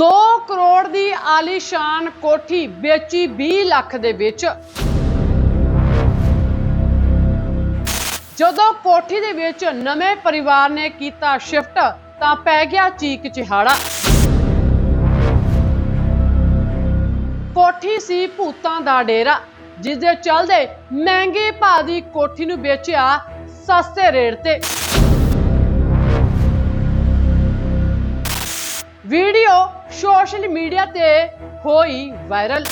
2 ਕਰੋੜ ਦੀ ਆਲੀਸ਼ਾਨ ਕੋਠੀ ਵੇਚੀ 20 ਲੱਖ ਦੇ ਵਿੱਚ। ਜਦੋਂ ਕੋਠੀ ਦੇ ਵਿੱਚ ਨਵੇਂ ਪਰਿਵਾਰ ਨੇ ਕੀਤਾ ਸ਼ਿਫਟ, ਤਾਂ ਪੈ ਗਿਆ ਚੀਕ ਚਿਹਾੜਾ। ਕੋਠੀ ਸੀ ਭੂਤਾਂ ਦਾ ਡੇਰਾ ਜਿਸ ਦੇ ਚੱਲਦੇ ਮਹਿੰਗੇ ਭਾਅ ਦੀ ਕੋਠੀ ਨੂੰ ਵੇਚਿਆ ਸਸਤੇ ਰੇਟ ਤੇ। ਵੀਡੀਓ ਸੋਸ਼ਲ ਮੀਡੀਆ ਤੇ ਹੋਈ ਵਾਇਰਲ।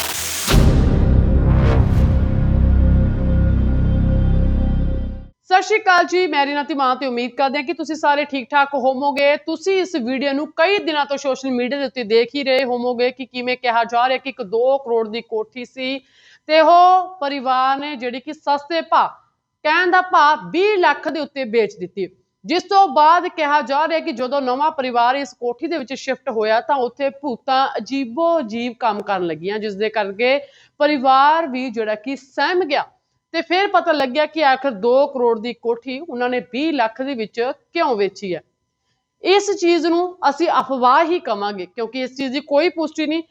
ਸਤਿ ਸ਼੍ਰੀ ਅਕਾਲ ਜੀ, ਮੈਂ ਰੀਨਾ ਧੀਮਾਨ ਤੇ ਉਮੀਦ ਕਰਦੇ ਹਾਂ ਕਿ ਤੁਸੀਂ ਸਾਰੇ ਠੀਕ ਠਾਕ ਹੋਵੋਗੇ। ਤੁਸੀਂ ਇਸ ਵੀਡੀਓ ਨੂੰ ਕਈ ਦਿਨਾਂ ਤੋਂ ਸੋਸ਼ਲ ਮੀਡੀਆ ਦੇ ਉੱਤੇ ਦੇਖ ਹੀ ਰਹੇ ਹੋਵੋਗੇ ਕਿ ਕਿਵੇਂ ਕਿਹਾ ਜਾ ਰਿਹਾ ਕਿ ਇੱਕ 2 ਕਰੋੜ ਦੀ ਕੋਠੀ ਸੀ ਤੇ ਉਹ ਪਰਿਵਾਰ ਨੇ ਜਿਹੜੀ ਕਿ ਸਸਤੇ ਭਾਅ, ਕਹਿਣ ਦਾ ਭਾਅ 20 ਲੱਖ ਦੇ ਉੱਤੇ ਵੇਚ ਦਿੱਤੀ। ਜਿਸ ਤੋਂ ਬਾਅਦ ਕਿਹਾ ਜਾ ਰਿਹਾ ਕਿ ਜਦੋਂ ਨਵਾਂ ਪਰਿਵਾਰ ਇਸ ਕੋਠੀ ਦੇ ਵਿੱਚ ਸ਼ਿਫਟ ਹੋਇਆ ਤਾਂ ਉੱਥੇ ਭੂਤਾਂ ਅਜੀਬੋ ਅਜੀਬ ਕੰਮ ਕਰਨ ਲੱਗੀਆਂ, ਜਿਸ ਦੇ ਕਰਕੇ ਪਰਿਵਾਰ ਵੀ ਜਿਹੜਾ ਕਿ ਸਹਿਮ ਗਿਆ। ਤੇ ਫਿਰ ਪਤਾ ਲੱਗਿਆ ਕਿ ਆਖਰ 2 ਕਰੋੜ ਦੀ ਕੋਠੀ ਉਹਨਾਂ ਨੇ 20 ਲੱਖ ਦੇ ਵਿੱਚ ਕਿਉਂ ਵੇਚੀ ਹੈ? ਇਸ ਚੀਜ਼ ਨੂੰ ਅਸੀਂ ਅਫਵਾਹ ਹੀ ਕਵਾਂਗੇ, ਕਿਉਂਕਿ ਇਸ ਚੀਜ਼ ਦੀ ਕੋਈ ਪੁਸ਼ਟੀ ਨਹੀਂ।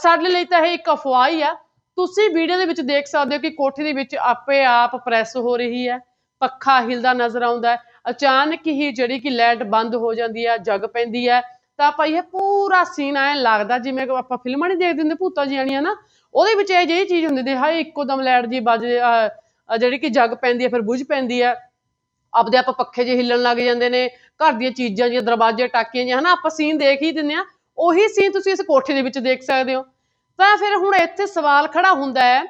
ਸਾਡੇ ਲਈ ਤਾਂ ਇਹ ਇੱਕ ਅਫਵਾਹ ਹੀ ਆ। ਤੁਸੀਂ ਵੀਡੀਓ ਦੇ ਵਿੱਚ ਦੇਖ ਸਕਦੇ ਹੋ ਕਿ ਕੋਠੀ ਦੇ ਵਿੱਚ ਆਪੇ ਆਪ ਪ੍ਰੈਸ ਹੋ ਰਹੀ ਹੈ, ਪੱਖਾ ਹਿਲਦਾ ਨਜ਼ਰ ਆਉਂਦਾ ਹੈ। ਅਚਾਨਕ ਹੀ ਜਿਹੜੀ ਕਿ ਲਾਈਟ ਬੰਦ ਹੋ ਜਾਂਦੀ ਹੈ ਜਗ ਪੈਂਦੀ ਹੈ ਤਾਂ ਭਾਈ ਇਹ ਪੂਰਾ ਸੀਨ ਐ ਲੱਗਦਾ, ਜਿਵੇਂ ਆਪਾਂ ਫਿਲਮਾਂ ਨਹੀਂ ਦੇਖਦੇ ਹੁੰਦੇ, ਭੂਤਾਂ ਜਿਹੀਆਂ ਨਾ ਉਹਦੇ ਵਿੱਚ ਇਹ ਜਿਹੀ ਚੀਜ਼ ਹੁੰਦੀ ਨੇ ਹਾਏ ਇੱਕੋ ਦਮ ਲਾਈਟ ਜੀ ਵੱਜ ਜਿਹੜੀ ਕਿ ਜਗ ਪੈਂਦੀ ਹੈ ਫਿਰ ਬੁਝ ਪੈਂਦੀ ਹੈ ਆਪਦੇ ਆਪ ਪੱਖੇ ਜੇ ਹਿੱਲਣ ਲੱਗ ਜਾਂਦੇ ਨੇ, ਘਰ ਦੀਆਂ ਚੀਜ਼ਾਂ ਜਿਹੀਆਂ, ਦਰਵਾਜ਼ੇ ਟਾਕੀਆਂ ਜਿਹੀਆਂ, ਹਨਾ? ਆਪਾਂ ਸੀਨ ਦੇਖ ਹੀ ਦਿੰਦੇ ਆ। ਉਹੀ ਸੀਨ ਤੁਸੀਂ ਇਸ ਕੋਠੇ ਦੇ ਵਿੱਚ ਦੇਖ ਸਕਦੇ ਹੋ। ਤਾਂ ਫਿਰ ਹੁਣ ਇੱਥੇ ਸਵਾਲ ਖੜਾ ਹੁੰਦਾ ਹੈ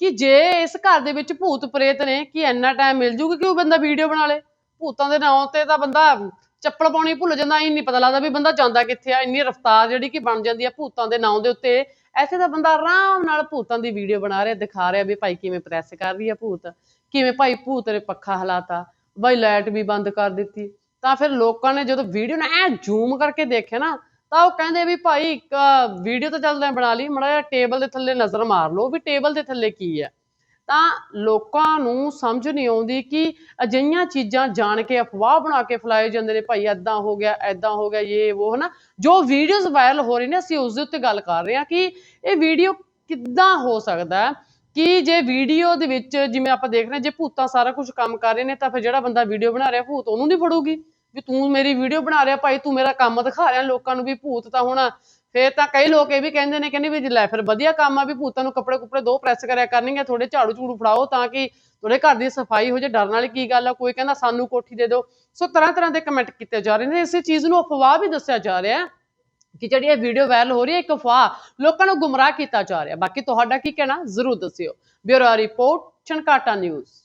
ਕਿ ਜੇ ਇਸ ਘਰ ਦੇ ਵਿੱਚ ਭੂਤ ਪ੍ਰੇਤ ਨੇ ਕਿ ਇੰਨਾ ਟਾਈਮ ਮਿਲ ਜੂਗਾ ਕਿ ਉਹ ਬੰਦਾ ਵੀਡੀਓ ਬਣਾ ਲੇ? ਭੂਤਾਂ ਦੇ ਨਾਂ ਤੇ ਤਾਂ ਬੰਦਾ ਚੱਪਲ ਪਾਉਣੀ ਭੁੱਲ ਜਾਂਦਾ ਇਹ ਨਹੀਂ ਪਤਾ ਲੱਗਦਾ ਵੀ ਬੰਦਾ ਜਾਂਦਾ ਕਿੱਥੇ ਆ, ਇੰਨੀ ਰਫ਼ਤਾਰ ਜਿਹੜੀ ਕਿ ਬਣ ਜਾਂਦੀ ਆ ਭੂਤਾਂ ਦੇ ਨਾਂ ਦੇ ਉੱਤੇ। ਐਸੇ ਤਾਂ ਬੰਦਾ ਆਰਾਮ ਨਾਲ ਭੂਤਾਂ ਦੀ ਵੀਡੀਓ ਬਣਾ ਰਿਹਾ, ਦਿਖਾ ਰਿਹਾ ਵੀ ਭਾਈ ਕਿਵੇਂ ਪ੍ਰੈਸ ਕਰ ਰਹੀ ਆ ਭੂਤ, ਕਿਵੇਂ ਭਾਈ ਭੂਤ ਨੇ ਪੱਖਾ ਹਲਾਤਾ, ਬਾਈ ਲਾਈਟ ਵੀ ਬੰਦ ਕਰ ਦਿੱਤੀ। ਤਾਂ ਫਿਰ ਲੋਕਾਂ ਨੇ ਜਦੋਂ ਵੀਡੀਓ ਨੂੰ ਐ ਜ਼ੂਮ ਕਰਕੇ ਦੇਖਿਆ ਨਾ, ਤਾਂ ਉਹ ਕਹਿੰਦੇ ਵੀ ਭਾਈ ਇੱਕ ਵੀਡੀਓ ਤਾਂ ਚੱਲਦਾ ਬਣਾ ਲਈ, ਮੜਾ ਜਿਹਾ ਟੇਬਲ ਦੇ ਥੱਲੇ ਨਜ਼ਰ ਮਾਰ ਲਓ ਵੀ ਟੇਬਲ ਦੇ ਥੱਲੇ ਕੀ ਆ। ਤਾਂ ਲੋਕਾਂ ਨੂੰ ਸਮਝ ਨਹੀਂ ਆਉਂਦੀ ਕਿ ਅਜਿਹੀਆਂ ਚੀਜ਼ਾਂ ਜਾਣ ਕੇ, ਅਫਵਾਹ ਬਣਾ ਕੇ ਫੈਲਾਏ ਜਾਂਦੇ ਨੇ, ਭਾਈ ਐਦਾਂ ਹੋ ਗਿਆ ਐਦਾਂ ਹੋ ਗਿਆ ਇਹ ਉਹ ਹਨਾ। ਜੋ ਵੀਡੀਓਜ਼ ਵਾਇਰਲ ਹੋ ਰਹੇ ਨੇ, ਅਸੀਂ ਉਸ ਦੇ ਉੱਤੇ ਗੱਲ ਕਰ ਰਹੇ ਹਾਂ ਕਿ ਇਹ ਵੀਡੀਓ ਕਿੱਦਾਂ ਹੋ ਸਕਦਾ ਹੈ ਕਿ ਜੇ ਵੀਡੀਓ ਦੇ ਵਿੱਚ ਜਿਵੇਂ ਆਪਾਂ ਦੇਖ ਰਹੇ ਹਾਂ, ਜੇ ਭੂਤਾਂ ਸਾਰਾ ਕੁਝ ਕੰਮ ਕਰ ਰਹੇ ਨੇ, ਤਾਂ ਫਿਰ ਜਿਹੜਾ ਬੰਦਾ ਵੀਡੀਓ ਬਣਾ ਰਿਹਾ, ਭੂਤ ਉਹਨੂੰ ਨਹੀਂ ਫੜੂਗੀ। ਵੀ ਤੂੰ ਮੇਰੀ ਵੀਡੀਓ ਬਣਾ ਰਿਹਾ ਭਾਈ, ਤੂੰ ਮੇਰਾ ਕੰਮ ਦਿਖਾ ਰਿਹਾ, ਲੋਕਾਂ ਨੂੰ ਵੀ ਭੂਤ ਤਾਂ ਹੁਣ। ਫੇਰ ਤਾਂ ਕਈ ਲੋਕ ਇਹ ਵੀ ਕਹਿੰਦੇ ਨੇ, ਕਹਿੰਦੇ ਵੀ ਲੈ ਫਿਰ ਵਧੀਆ ਕੰਮ ਆ ਵੀ ਭੂਤਾਂ ਨੂੰ ਕੱਪੜੇ ਕੁਪੜੇ ਦੋ ਪ੍ਰੈਸ ਕਰਿਆ ਕਰਨਗੇ ਥੋੜੇ ਝਾੜੂ ਝੂੜੂ ਫੜਾਓ ਤਾਂ ਕਿ ਤੁਹਾਡੇ ਘਰ ਦੀ ਸਫ਼ਾਈ ਹੋ ਜੇ, ਡਰਨ ਵਾਲੀ ਕੀ ਗੱਲ ਆ, ਕੋਈ ਕਹਿੰਦਾ ਸਾਨੂੰ ਕੋਠੀ ਦੇ ਦਿਓ। ਸੋ ਤਰ੍ਹਾਂ ਤਰ੍ਹਾਂ ਦੇ ਕਮੈਂਟ ਕੀਤੇ ਜਾ ਰਹੇ ਨੇ, ਇਸੇ ਚੀਜ਼ ਨੂੰ ਅਫਵਾਹ ਵੀ ਦੱਸਿਆ ਜਾ ਰਿਹਾ ਹੈ ਕਿ ਜਿਹੜੀ ਇਹ ਵੀਡੀਓ ਵਾਇਰਲ ਹੋ ਰਹੀ ਹੈ, ਇੱਕ ਅਫਵਾਹ ਲੋਕਾਂ ਨੂੰ ਗੁੰਮਰਾਹ ਕੀਤਾ ਜਾ ਰਿਹਾ। ਬਾਕੀ ਤੁਹਾਡਾ ਕੀ ਕਹਿਣਾ ਜ਼ਰੂਰ ਦੱਸਿਓ। Bureau report, Chhankata news.